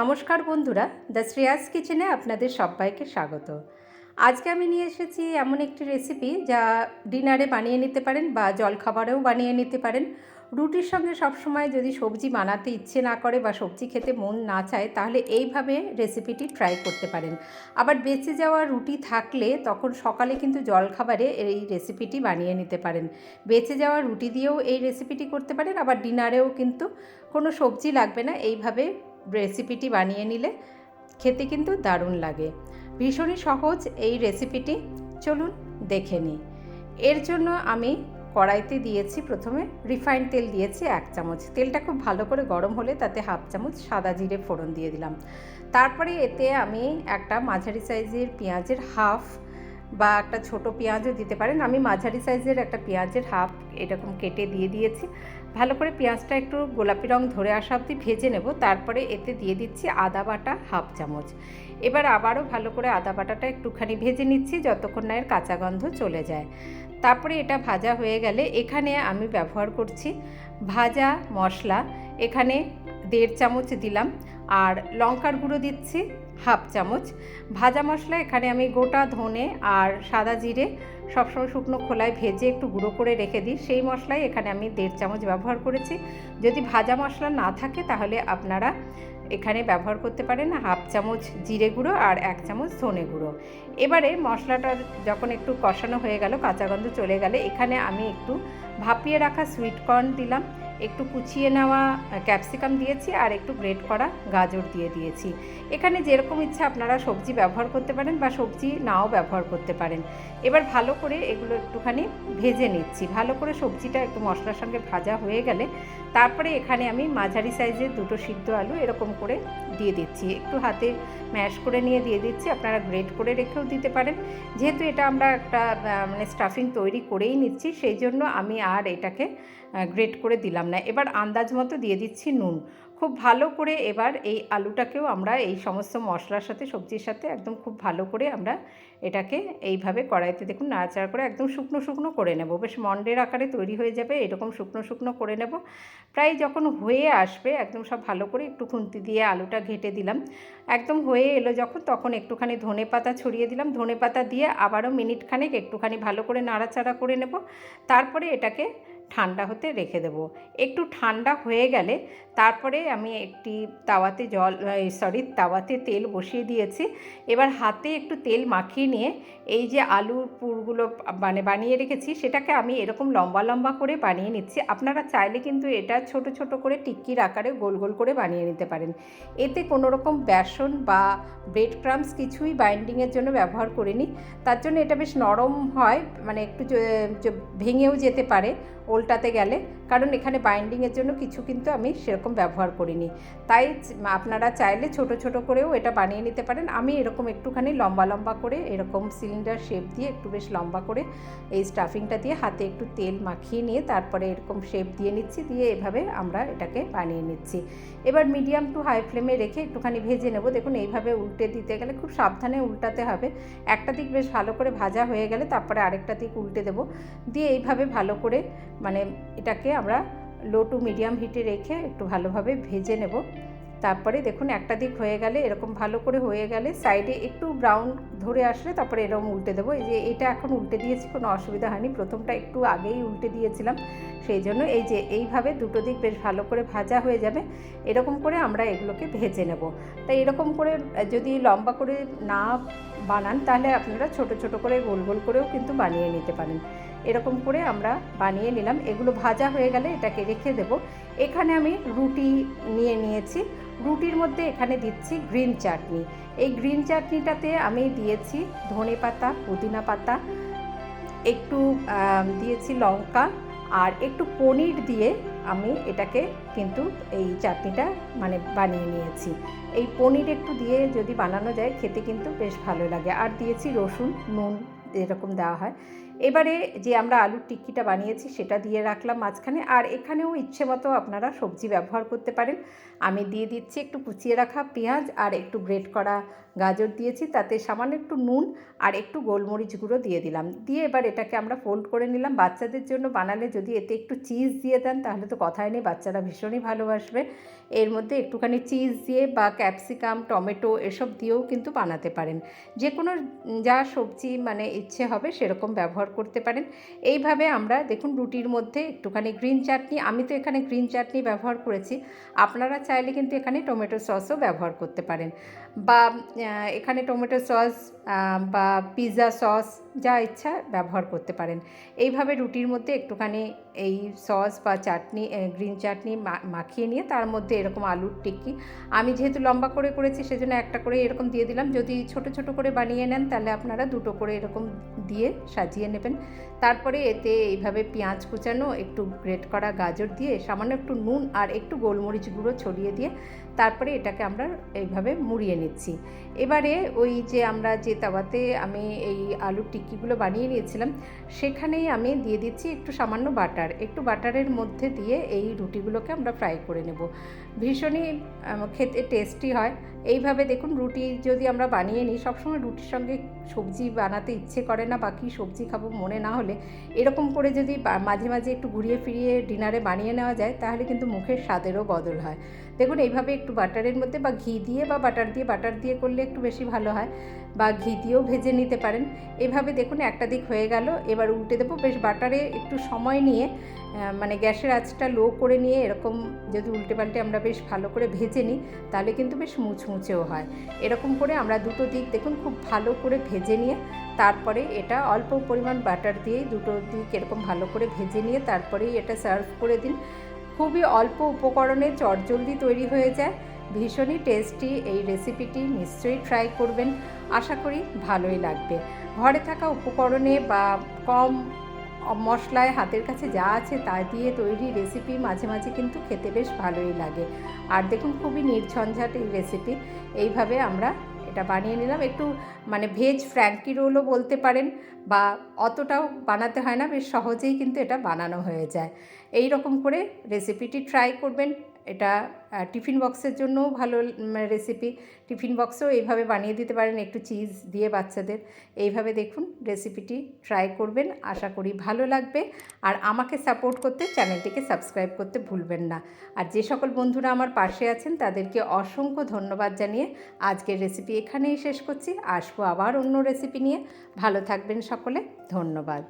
নমস্কার বন্ধুরা, দ্য শ্রেয়াস কিচেনে আপনাদের সবাইকে স্বাগত। আজকে আমি নিয়ে এসেছি এমন একটি রেসিপি যা ডিনারে বানিয়ে নিতে পারেন বা জলখাবারেও বানিয়ে নিতে পারেন। রুটির সঙ্গে সবসময় যদি সবজি বানাতে ইচ্ছে না করে বা সবজি খেতে মন না চায়, তাহলে এইভাবে রেসিপিটি ট্রাই করতে পারেন। আবার বেঁচে যাওয়া রুটি থাকলে তখন সকালে কিন্তু জলখাবারে এই রেসিপিটি বানিয়ে নিতে পারেন। বেঁচে যাওয়া রুটি দিয়েও এই রেসিপিটি করতে পারেন, আবার ডিনারেও কিন্তু কোনো সবজি লাগবে না, এইভাবে রেসিপিটি বানিয়ে নিলে খেতে কিন্তু দারুণ লাগে। ভীষণই সহজ এই রেসিপিটি। চলুন দেখে নিই। এর জন্য আমি কড়াইতে দিয়েছি প্রথমে রিফাইন্ড তেল দিয়েছি এক চামচ। তেলটা খুব ভালো করে গরম হলে তাতে হাফ চামচ সাদা জিরে ফোড়ন দিয়ে দিলাম। তারপরে এতে আমি একটা মাঝারি সাইজের পেঁয়াজের হাফ বা একটা ছোট পেঁয়াজও দিতে পারেন। আমি মাঝারি সাইজের একটা পেঁয়াজের হাফ এরকম কেটে দিয়ে দিয়েছি। ভালো করে পেঁয়াজটা একটু গোলাপি রং ধরে আসা অবধি ভেজে নেব, তারপরে এতে দিয়ে দিচ্ছি আদা বাটা হাফ চামচ। এবার আবারও ভালো করে আদা বাটাটা একটুখানি ভেজে নিচ্ছি যতক্ষণ না এর কাঁচা গন্ধ চলে যায়। তারপরে এটা ভাজা হয়ে গেলে এখানে আমি ব্যবহার করছি ভাজা মশলা। এখানে দেড় চামচ দিলাম, আর লঙ্কার গুঁড়ো দিচ্ছি হাফ চামচ। ভাজা মশলা এখানে আমি গোটা ধনে আর সাদা জিরে সবসময় শুকনো খোলায় ভেজে একটু গুঁড়ো করে রেখে দিই। সেই মশলাই এখানে আমি দেড় চামচ ব্যবহার করেছি। যদি ভাজা মশলা না থাকে তাহলে আপনারা এখানে ব্যবহার করতে পারেন হাফ চামচ জিরে গুঁড়ো আর এক চামচ ধনে গুঁড়ো। এবারে মশলাটা যখন একটু কষানো হয়ে গেল, কাঁচা গন্ধ চলে গেলে এখানে আমি একটু ভাপিয়ে রাখা সুইট কর্ন দিলাম, একটু কুচিয়ে নেওয়া ক্যাপসিকাম দিয়েছি আর একটু গ্রেট করা গাজর দিয়ে দিয়েছি। এখানে যেরকম ইচ্ছা আপনারা সবজি ব্যবহার করতে পারেন বা সবজি নাও ব্যবহার করতে পারেন। এবার ভালো করে এগুলো একটুখানি ভেজে নিচ্ছি। ভালো করে সবজিটা একটু মশলার সঙ্গে ভাজা হয়ে গেলে তারপরে এখানে আমি মাঝারি সাইজের দুটো সিদ্ধ আলু এরকম করে দিয়ে দিচ্ছি। একটু হাতে ম্যাশ করে নিয়ে দিয়ে দিচ্ছি। আপনারা গ্রেট করে রেখেও দিতে পারেন। যেহেতু এটা আমরা একটা মানে স্টাফিং তৈরি করেই নিচ্ছি, সেই জন্য আমি আর এটাকে গ্রেট করে দিলাম না। এবার আন্দাজ মতো দিয়ে দিচ্ছি নুন। খুব ভালো করে এবার এই আলুটাকেও আমরা এই সমস্ত মশলার সাথে, সবজির সাথে একদম খুব ভালো করে আমরা এটাকে এইভাবে কড়াইতে দেখুন নাড়াচাড়া করে একদম শুকনো শুকনো করে নেব। বেশ মন্ডের আকারে তৈরি হয়ে যাবে, এরকম শুকনো শুকনো করে নেব। প্রায় যখন হয়ে আসবে, একদম সব ভালো করে একটু খুন্তি দিয়ে আলুটা ঘেটে দিলাম। একদম হয়ে এলো যখন, তখন একটুখানি ধনে পাতা ছড়িয়ে দিলাম। ধনে পাতা দিয়ে আবারও মিনিট খানেক একটুখানি ভালো করে নাড়াচাড়া করে নেব। তারপরে এটাকে ঠান্ডা হতে রেখে দেবো। একটু ঠান্ডা হয়ে গেলে তারপরে আমি একটি তাওয়াতে জল সরি, তাওয়াতে তেল বসিয়ে দিয়েছি। এবার হাতে একটু তেল মাখিয়ে নিয়ে এই যে আলুর পুরগুলো মানে বানিয়ে রেখেছি, সেটাকে আমি এরকম লম্বা লম্বা করে বানিয়ে নিচ্ছি। আপনারা চাইলে কিন্তু এটা ছোট ছোট করে টিক্কির আকারে গোল গোল করে বানিয়ে নিতে পারেন। এতে কোনো রকম বেসন বা ব্রেড ক্রামস কিছুই বাইন্ডিংয়ের জন্য ব্যবহার করিনি। তার জন্য এটা বেশ নরম হয় মানে একটু ভেঙেও যেতে পারে। ওল্টাতে গেলে, কারণ এখানে বাইন্ডিংয়ের জন্য কিছু কিন্তু আমি সেরকম ব্যবহার করিনি। তাই আপনারা চাইলে ছোট ছোট করেও এটা বানিয়ে নিতে পারেন। আমি এরকম একটুখানি লম্বা লম্বা করে এরকম সিলিন্ডার শেপ দিয়ে একটু বেশ লম্বা করে এই স্টাফিংটা দিয়ে হাতে একটু তেল মাখিয়ে নিয়ে তারপরে এরকম শেপ দিয়ে নিচ্ছি, দিয়ে এভাবে আমরা এটাকে বানিয়ে নিচ্ছি। এবার মিডিয়াম টু হাই ফ্লেমে রেখে একটুখানি ভেজে নেব। দেখুন, এইভাবে উল্টে দিতে গেলে খুব সাবধানে উল্টাতে হবে। একটা দিক বেশ ভালো করে ভাজা হয়ে গেলে তারপরে আরেকটা দিক উল্টে দেবো। দিয়ে এইভাবে ভালো করে মানে এটাকে আমরা লো টু মিডিয়াম হিটে রেখে একটু ভালোভাবে ভেজে নেব। তারপরে দেখুন একটা দিক হয়ে গেলে এরকম ভালো করে হয়ে গেলে সাইডে একটু ব্রাউন ধরে আসলে তারপরে এরকম উল্টে দেবো। এই যে এটা এখন উল্টে দিয়েছি, কোনো অসুবিধা হয়নি। প্রথমটা একটু আগেই উল্টে দিয়েছিলাম। সেই জন্য এই যে এইভাবে দুটো দিক বেশ ভালো করে ভাজা হয়ে যাবে। এরকম করে আমরা এগুলোকে ভেজে নেব। তাই এরকম করে যদি লম্বা করে না বানান, তাহলে আপনারা ছোট ছোট করে গোল গোল করেও কিন্তু বানিয়ে নিতে পারেন। এরকম করে আমরা বানিয়ে নিলাম। এগুলো ভাজা হয়ে গেলে এটাকে রেখে দেব। এখানে আমি রুটি নিয়ে নিয়েছি। রুটির মধ্যে এখানে দিচ্ছি গ্রিন চাটনি। এই গ্রিন চাটনিটাতে আমি দিয়েছি ধনে পাতা পুদিনা পাতা, একটু দিয়েছি লঙ্কা আর একটু পনির দিয়ে আমি এটাকে কিন্তু এই চাটনিটা মানে বানিয়ে নিয়েছি। এই পনির একটু দিয়ে যদি বানানো যায়, খেতে কিন্তু বেশ ভালো লাগে। আর দিয়েছি রসুন, নুন, এরকম দেওয়া হয়। এবারে যে আমরা আলুর টিক্কিটা বানিয়েছি সেটা দিয়ে রাখলাম মাঝখানে। আর এখানেও ইচ্ছে মতো আপনারা সবজি ব্যবহার করতে পারেন। আমি দিয়ে দিচ্ছি একটু কুচিয়ে রাখা পেঁয়াজ আর একটু গ্রেট করা গাজর দিয়েছি, তাতে সামান্য একটু নুন আর একটু গোলমরিচ গুঁড়ো দিয়ে দিলাম। দিয়ে এবার এটাকে আমরা ফোল্ড করে নিলাম। বাচ্চাদের জন্য বানালে যদি এতে একটু চিজ দিয়ে দেন, তাহলে তো কথাই নেই, বাচ্চারা ভীষণই ভালোবাসবে। এর মধ্যে একটুখানি চিজ দিয়ে বা ক্যাপসিকাম টমেটো এসব দিয়েও কিন্তু বানাতে পারেন। যে কোনো যা সবজি মানে ইচ্ছে হবে সেরকম ব্যবহার করতে পারেন। এইভাবে আমরা দেখুন রুটির মধ্যে একটুখানি গ্রিন চাটনি, আমি তো এখানে গ্রিন চাটনি ব্যবহার করেছি। আপনারা চাইলে কিন্তু এখানে টমেটো সসও ব্যবহার করতে পারেন। বা এখানে টমেটো সস বা পিৎজা সস যা ইচ্ছা ব্যবহার করতে পারেন। এইভাবে রুটির মধ্যে একটুখানি এই সস বা চাটনি গ্রিন চাটনি মাখিয়ে নিয়ে তার মধ্যে এরকম আলুর টিক্কি। আমি যেহেতু লম্বা করে করেছি সেজন্য একটা করে এরকম দিয়ে দিলাম। যদি ছোট ছোট করে বানিয়ে নেন তাহলে আপনারা দুটো করে এরকম দিয়ে সাজিয়ে নেবেন। তারপরে এতে এইভাবে পেঁয়াজ কুচানো, একটু গ্রেট করা গাজর দিয়ে সামান্য একটু নুন আর একটু গোলমরিচ গুঁড়ো ছড়িয়ে দিয়ে তারপরে এটাকে আমরা এইভাবে মুড়িয়ে নিচ্ছি। এবারে ওই যে আমরা যে তাওয়াতে আমি এই আলুর টিক্কিগুলো বানিয়ে নিয়েছিলাম, সেখানেই আমি দিয়ে দিচ্ছি একটু সামান্য বাটার। একটু বাটারের মধ্যে দিয়ে এই রুটিগুলোকে আমরা ফ্রাই করে নেব। ভীষণই খেতে টেস্টি হয়। এইভাবে দেখুন, রুটি যদি আমরা বানিয়ে নিই, সবসময় রুটির সঙ্গে সবজি বানাতে ইচ্ছে করে না বা কী সবজি খাব মনে না হলে, এরকম করে যদি মাঝে মাঝে একটু ঘুরিয়ে ফিরিয়ে ডিনারে বানিয়ে নেওয়া যায়, তাহলে কিন্তু মুখের স্বাদেরও বদল হয়। দেখুন, এইভাবে একটু বাটারের মধ্যে বা ঘি দিয়ে বা বাটার দিয়ে বাটার দিয়ে করলে একটু বেশি ভালো হয় বা ঘি দিয়েও ভেজে নিতে পারেন। এভাবে দেখুন একটা দিক হয়ে গেল, এবার উল্টে দেবো। বেশ বাটারে একটু সময় নিয়ে মানে গ্যাসের আঁচটা লো করে নিয়ে এরকম যদি উল্টে পাল্টে আমরা বেশ ভালো করে ভেজে নিই, তাহলে কিন্তু বেশ মুচমুচেও হয়। এরকম করে আমরা দুটো দিক দেখুন খুব ভালো করে ভেজে নিয়ে, তারপরে এটা অল্প পরিমাণ বাটার দিয়েই দুটো দিক এরকম ভালো করে ভেজে নিয়ে, তারপরেই এটা সার্ভ করে দিন। খুবই অল্প উপকরণে চটজলদি তৈরি হয়ে যায়। ভীষণই টেস্টি এই রেসিপিটি নিশ্চয়ই ট্রাই করবেন। আশা করি ভালোই লাগবে। ঘরে থাকা উপকরণে বা কম মশলায় হাতের কাছে যা আছে তা দিয়ে তৈরি রেসিপি মাঝে মাঝে কিন্তু খেতে বেশ ভালোই লাগে। আর দেখুন, খুবই নির্ঝঞ্ঝাট এই রেসিপি এইভাবে আমরা এটা বানিয়ে নিলাম। একটু মানে ভেজ ফ্র্যাঙ্কি রোলও বলতে পারেন বা অতটাও বানাতে হয় না, বেশ সহজেই কিন্তু এটা বানানো হয়ে যায়। এই রকম করে রেসিপিটি ট্রাই করবেন। এটা টিফিন বক্সের জন্যও ভালো রেসিপি টিফিন বক্সেও এইভাবে বানিয়ে দিতে পারেন একটু চিজ দিয়ে বাচ্চাদের। এইভাবে দেখুন রেসিপিটি ট্রাই করবেন, আশা করি ভালো লাগবে। আর আমাকে সাপোর্ট করতে চ্যানেলটিকে সাবস্ক্রাইব করতে ভুলবেন না। আর যে সকল বন্ধুরা আমার পাশে আছেন, তাদেরকে অসংখ্য ধন্যবাদ জানিয়ে আজকের রেসিপি এখানেই শেষ করছি। আসব আবার অন্য রেসিপি নিয়ে। ভালো থাকবেন সকলে, ধন্যবাদ।